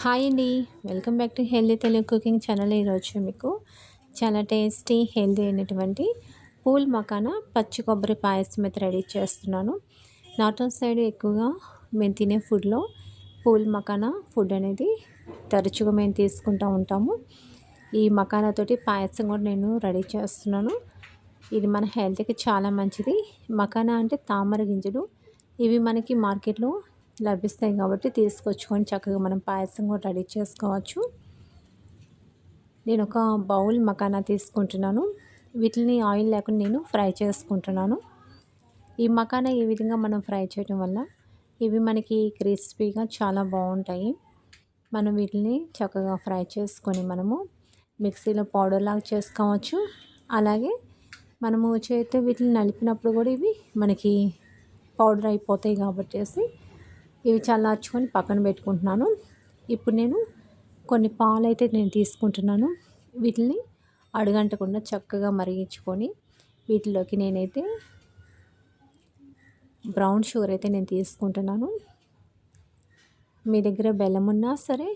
Hi అండి. Welcome back to healthy Telugu cooking channel ఈరోజు మీకు చాలా టేస్టీ హెల్దీ అయినటువంటి పూల్ మకాన పచ్చి కొబ్బరి పాయసం అయితే రెడీ చేస్తున్నాను. నార్త్ సైడ్ ఎక్కువగా మేము తినే ఫుడ్లో పూల్ మకానా ఫుడ్ అనేది తరచుగా మేము తీసుకుంటూ ఉంటాము. ఈ మకానాతోటి పాయసం కూడా నేను రెడీ చేస్తున్నాను. ఇది మన హెల్త్కి చాలా మంచిది. మకానా అంటే తామర గింజలు. ఇవి మనకి మార్కెట్లో లభిస్తాయి కాబట్టి తీసుకొచ్చుకొని చక్కగా మనం పాయసం కూడా రెడీ చేసుకోవచ్చు. నేను ఒక బౌల్ మకానా తీసుకుంటున్నాను. వీటిని ఆయిల్ లేకుండా నేను ఫ్రై చేసుకుంటున్నాను. ఈ మకానా ఈ విధంగా మనం ఫ్రై చేయడం వల్ల ఇవి మనకి క్రిస్పీగా చాలా బాగుంటాయి. మనం వీటిని చక్కగా ఫ్రై చేసుకొని మనము మిక్సీలో పౌడర్ లాగా చేసుకోవచ్చు. అలాగే మనము చేతితో వీటిని నలిపినప్పుడు కూడా ఇవి మనకి పౌడర్ అయిపోతాయి కాబట్టి ఇవి చల్లార్చుకొని పక్కన పెట్టుకుంటున్నాను. ఇప్పుడు నేను కొన్ని పాలు అయితే నేను తీసుకుంటున్నాను. వీటిని అడుగంటకుండా చక్కగా మరిగించుకొని వీటిలోకి నేనైతే బ్రౌన్ షుగర్ అయితే నేను తీసుకుంటున్నాను. మీ దగ్గర బెల్లం ఉన్నా సరే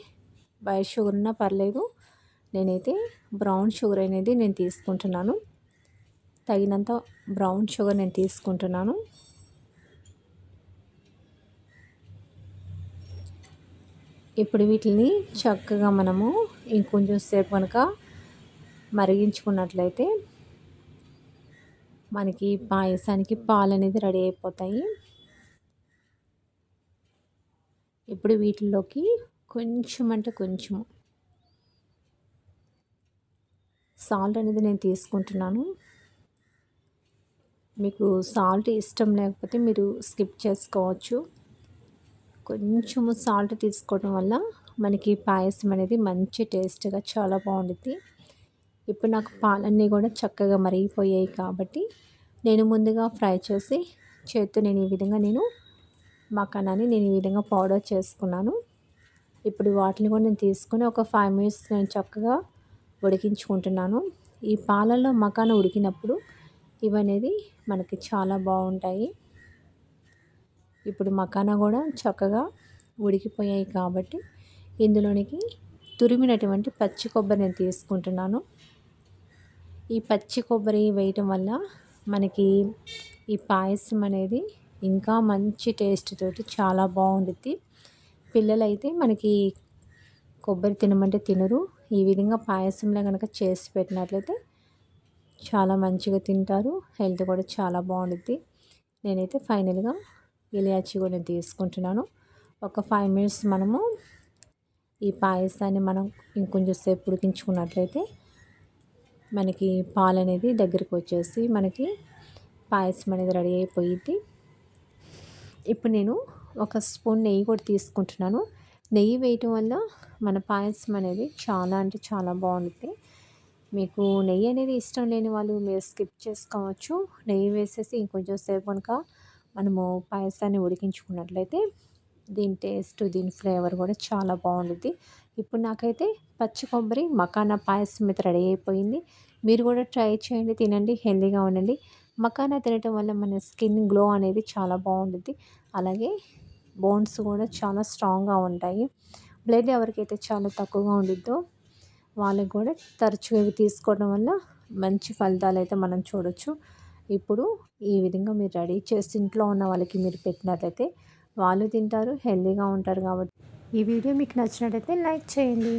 వైట్ షుగర్ ఉన్నా పర్లేదు నేనైతే బ్రౌన్ షుగర్ అనేది నేను తీసుకుంటున్నాను. తగినంత బ్రౌన్ షుగర్ నేను తీసుకుంటున్నాను. ఇప్పుడు వీటిని చక్కగా మనము ఇంకొంచెం సేపు కనుక మరిగించుకున్నట్లయితే మనకి పాయసానికి పాలు అనేది రెడీ అయిపోతాయి. ఇప్పుడు వీటిలోకి కొంచెం అంటే కొంచెం సాల్ట్ అనేది నేను తీసుకుంటున్నాను. మీకు సాల్ట్ ఇష్టం లేకపోతే మీరు స్కిప్ చేసుకోవచ్చు. కొంచెము సాల్ట్ తీసుకోవడం వల్ల మనకి పాయసం అనేది మంచి టేస్ట్గా చాలా బాగుంటుంది ఇప్పుడు నాకు పాలన్నీ కూడా చక్కగా మరిగిపోయాయి కాబట్టి నేను ముందుగా ఫ్రై చేసి చేత్తో నేను ఈ విధంగా నేను మకానాన్ని నేను ఈ విధంగా పౌడర్ చేసుకున్నాను. ఇప్పుడు వాటిని కూడా నేను తీసుకొని ఒక ఫైవ్ మినిట్స్ నేను చక్కగా ఉడికించుకుంటున్నాను. ఈ పాలల్లో మకాన ఉడికినప్పుడు ఇవనేది మనకి చాలా బాగుంటాయి. ఇప్పుడు మకానా కూడా చక్కగా ఉడికిపోయాయి కాబట్టి ఇందులోనికి తురిమినటువంటి పచ్చి కొబ్బరి నేను తీసుకుంటున్నాను. ఈ పచ్చి కొబ్బరి వేయటం వల్ల మనకి ఈ పాయసం అనేది ఇంకా మంచి టేస్ట్ తోటి చాలా బాగుంటుంది పిల్లలైతే మనకి కొబ్బరి తినమంటే తినరు. ఈ విధంగా పాయసంలో కనుక చేసి పెట్టినట్లయితే చాలా మంచిగా తింటారు. హెల్త్ కూడా చాలా బాగుంటుంది నేనైతే ఫైనల్గా ఇలాచి కూడా తీసుకుంటున్నాను. ఒక ఫైవ్ మినిట్స్ మనము ఈ పాయసాన్ని మనం ఇంకొంచెం సేపు ఉడికించుకున్నట్లయితే మనకి పాలు అనేది దగ్గరికి వచ్చేసి మనకి పాయసం అనేది రెడీ అయిపోయింది. ఇప్పుడు నేను ఒక స్పూన్ నెయ్యి కూడా తీసుకుంటున్నాను. నెయ్యి వేయటం వల్ల మన పాయసం అనేది చాలా అంటే చాలా బాగుంటుంది మీకు నెయ్యి అనేది ఇష్టం లేని వాళ్ళు మీరు స్కిప్ చేసుకోవచ్చు. నెయ్యి వేసేసి ఇంకొంచెం సేపు కనుక మనము పాయసాన్ని ఉడికించుకున్నట్లయితే దీని టేస్ట్ దీని ఫ్లేవర్ కూడా చాలా బాగుంటుంది ఇప్పుడు నాకైతే పచ్చి కొబ్బరి మకానా పాయసం అయితే రెడీ అయిపోయింది. మీరు కూడా ట్రై చేయండి తినండి హెల్దీగా ఉండండి. మకానా తినటం వల్ల మన స్కిన్ గ్లో అనేది చాలా బాగుంటుంది అలాగే బోన్స్ కూడా చాలా స్ట్రాంగ్గా ఉంటాయి. బ్లడ్ ఎవరికైతే చాలా తక్కువగా ఉండిద్దో వాళ్ళకి కూడా తరచుగా ఇవి తీసుకోవడం వల్ల మంచి ఫలితాలు అయితే మనం చూడొచ్చు. ఇప్పుడు ఈ విధంగా మీరు రెడీ చేసి ఇంట్లో ఉన్న వాళ్ళకి మీరు పెట్టినట్లయితే వాళ్ళు తింటారు హెల్దీగా ఉంటారు కాబట్టి. ఈ వీడియో మీకు నచ్చినట్లయితే లైక్ చేయండి.